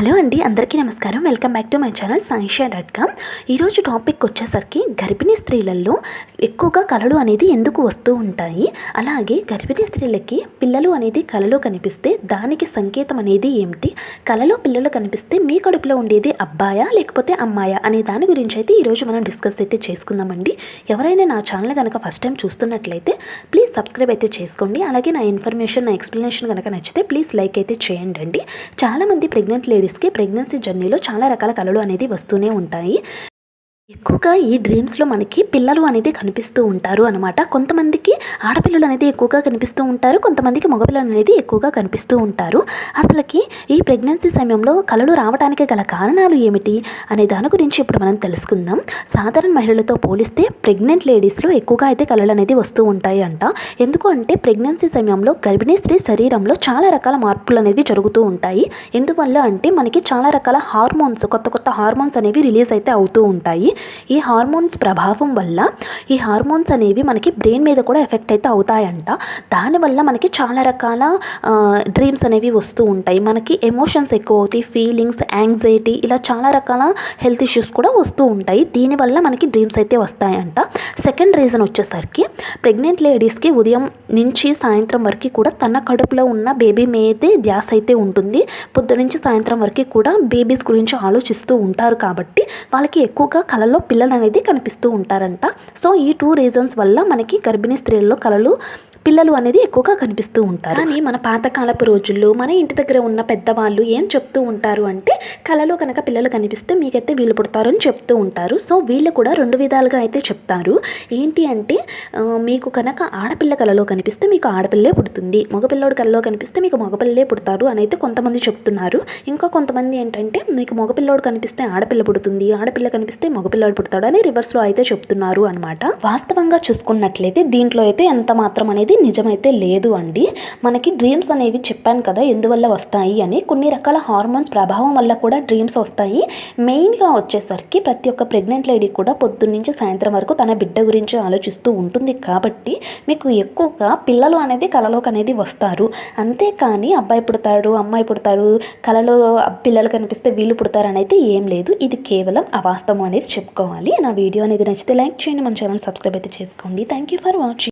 Hello అండి అందరికీ నమస్కారం. Welcome back to my channel Saisha dot com. ఈరోజు టాపిక్ వచ్చేసరికి గర్భిణీ స్త్రీలలో ఎక్కువగా కళలు అనేది ఎందుకు వస్తూ ఉంటాయి? అలాగే గర్భిణీ స్త్రీలకి పిల్లలు అనేది కళలో కనిపిస్తే దానికి సంకేతం అనేది ఏమిటి? కళలో పిల్లలు కనిపిస్తే మీ కడుపులో ఉండేది అబ్బాయా లేకపోతే అమ్మాయా అనే దాని గురించి అయితే ఈరోజు మనం డిస్కస్ అయితే చేసుకుందామండి. ఎవరైనా నా ఛానల్ కనుక ఫస్ట్ టైం చూస్తున్నట్లయితే ప్లీజ్ సబ్స్క్రైబ్ అయితే చేసుకోండి. అలాగే నా ఇన్ఫర్మేషన్ నా ఎక్స్ప్లెనేషన్ కనుక నచ్చితే ప్లీజ్ లైక్ అయితే చేయండి అండి. చాలామంది ప్రెగ్నెంట్ లేడీస్కి ప్రెగ్నెన్సీ జర్నీలో చాలా రకాల కళలు అనేది వస్తూనే ఉంటాయి. ఎక్కువగా ఈ డ్రీమ్స్లో మనకి పిల్లలు అనేది కనిపిస్తూ ఉంటారు అనమాట కొంతమందికి ఆడపిల్లలు అనేది ఎక్కువగా కనిపిస్తూ ఉంటారు కొంతమందికి మగపిల్లలు అనేది ఎక్కువగా కనిపిస్తూ ఉంటారు. అసలుకి ఈ ప్రెగ్నెన్సీ సమయంలో కళలు రావడానికి గల కారణాలు ఏమిటి అనే దాని గురించి ఇప్పుడు మనం తెలుసుకుందాం. సాధారణ మహిళలతో పోలిస్తే ప్రెగ్నెంట్ లేడీస్లో ఎక్కువగా అయితే కళలు అనేది వస్తూ ఉంటాయి అంట ఎందుకు అంటే ప్రెగ్నెన్సీ సమయంలో గర్భిణీ స్త్రీ శరీరంలో చాలా రకాల మార్పులు అనేవి జరుగుతూ ఉంటాయి. ఎందువల్ల అంటే మనకి చాలా రకాల హార్మోన్స్ కొత్త కొత్త హార్మోన్స్ అనేవి రిలీజ్ అయితే అవుతూ ఉంటాయి. ఈ హార్మోన్స్ ప్రభావం వల్ల ఈ హార్మోన్స్ అనేవి మనకి బ్రెయిన్ మీద కూడా ఎఫెక్ట్ అయితే అవుతాయంట. దానివల్ల మనకి చాలా రకాల డ్రీమ్స్ అనేవి వస్తూ ఉంటాయి. మనకి ఎమోషన్స్ ఎక్కువ అవుతాయి ఫీలింగ్స్ యాంగ్జైటీ ఇలా చాలా రకాల హెల్త్ ఇష్యూస్ కూడా వస్తూ ఉంటాయి. దీనివల్ల మనకి డ్రీమ్స్ అయితే వస్తాయంట. సెకండ్ రీజన్ వచ్చేసరికి ప్రెగ్నెంట్ లేడీస్కి ఉదయం నుంచి సాయంత్రం వరకు కూడా తన కడుపులో ఉన్న బేబీ మీదే ధ్యాస అయితే ఉంటుంది. పొద్దు నుంచి సాయంత్రం వరకు కూడా బేబీస్ గురించి ఆలోచిస్తూ ఉంటారు కాబట్టి వాళ్ళకి ఎక్కువగా కళలు వాళ్ళలో పిల్లలు అనేది కనిపిస్తూ ఉంటారంట. సో ఈ టూ రీజన్స్ వల్ల మనకి గర్భిణీ స్త్రీలలో కళలు పిల్లలు అనేది ఎక్కువగా కనిపిస్తూ ఉంటారు. కానీ మన పాతకాలపు రోజుల్లో మన ఇంటి దగ్గర ఉన్న పెద్దవాళ్ళు ఏం చెప్తూ ఉంటారు అంటే కళలో కనుక పిల్లలు కనిపిస్తే మీకైతే వీళ్ళు పుడతారు అని చెప్తూ ఉంటారు. సో వీళ్ళు కూడా రెండు విధాలుగా అయితే చెప్తారు. ఏంటి అంటే మీకు కనుక ఆడపిల్ల కళలో కనిపిస్తే మీకు ఆడపిల్లే పుడుతుంది. మగపిల్లడు కళలో కనిపిస్తే మీకు మగపిల్లే పుడతారు అని అయితే కొంతమంది చెప్తున్నారు. ఇంకా కొంతమంది ఏంటంటే మీకు మగపిల్లోడు కనిపిస్తే ఆడపిల్ల పుడుతుంది ఆడపిల్ల కనిపిస్తే మగపిల్లాడు పుడతాడు అని రివర్స్లో అయితే చెప్తున్నారు అనమాట వాస్తవంగా చూసుకున్నట్లయితే దీంట్లో అయితే ఎంత మాత్రం అనేది అనేది నిజమైతే లేదు అండి. మనకి డ్రీమ్స్ అనేవి చెప్పాను కదా ఎందువల్ల వస్తాయి అని. కొన్ని రకాల హార్మోన్స్ ప్రభావం వల్ల కూడా డ్రీమ్స్ వస్తాయి. మెయిన్గా వచ్చేసరికి ప్రతి ఒక్క ప్రెగ్నెంట్ లేడీ కూడా పొద్దున్నుంచి సాయంత్రం వరకు తన బిడ్డ గురించి ఆలోచిస్తూ ఉంటుంది. కాబట్టి మీకు ఎక్కువగా పిల్లలు అనేది కలలోకి అనేది వస్తారు. అంతేకాని అబ్బాయి పుడతాడు అమ్మాయి పుడతాడు కలలో పిల్లలు కనిపిస్తే వీళ్ళు పుడతారని అయితే ఏం లేదు. ఇది కేవలం అవాస్తవం అనేది చెప్పుకోవాలి. నా వీడియో అనేది నచ్చితే లైక్ చేయండి. మన ఛానల్ సబ్స్క్రైబ్ అయితే చేసుకోండి. Thank you for watching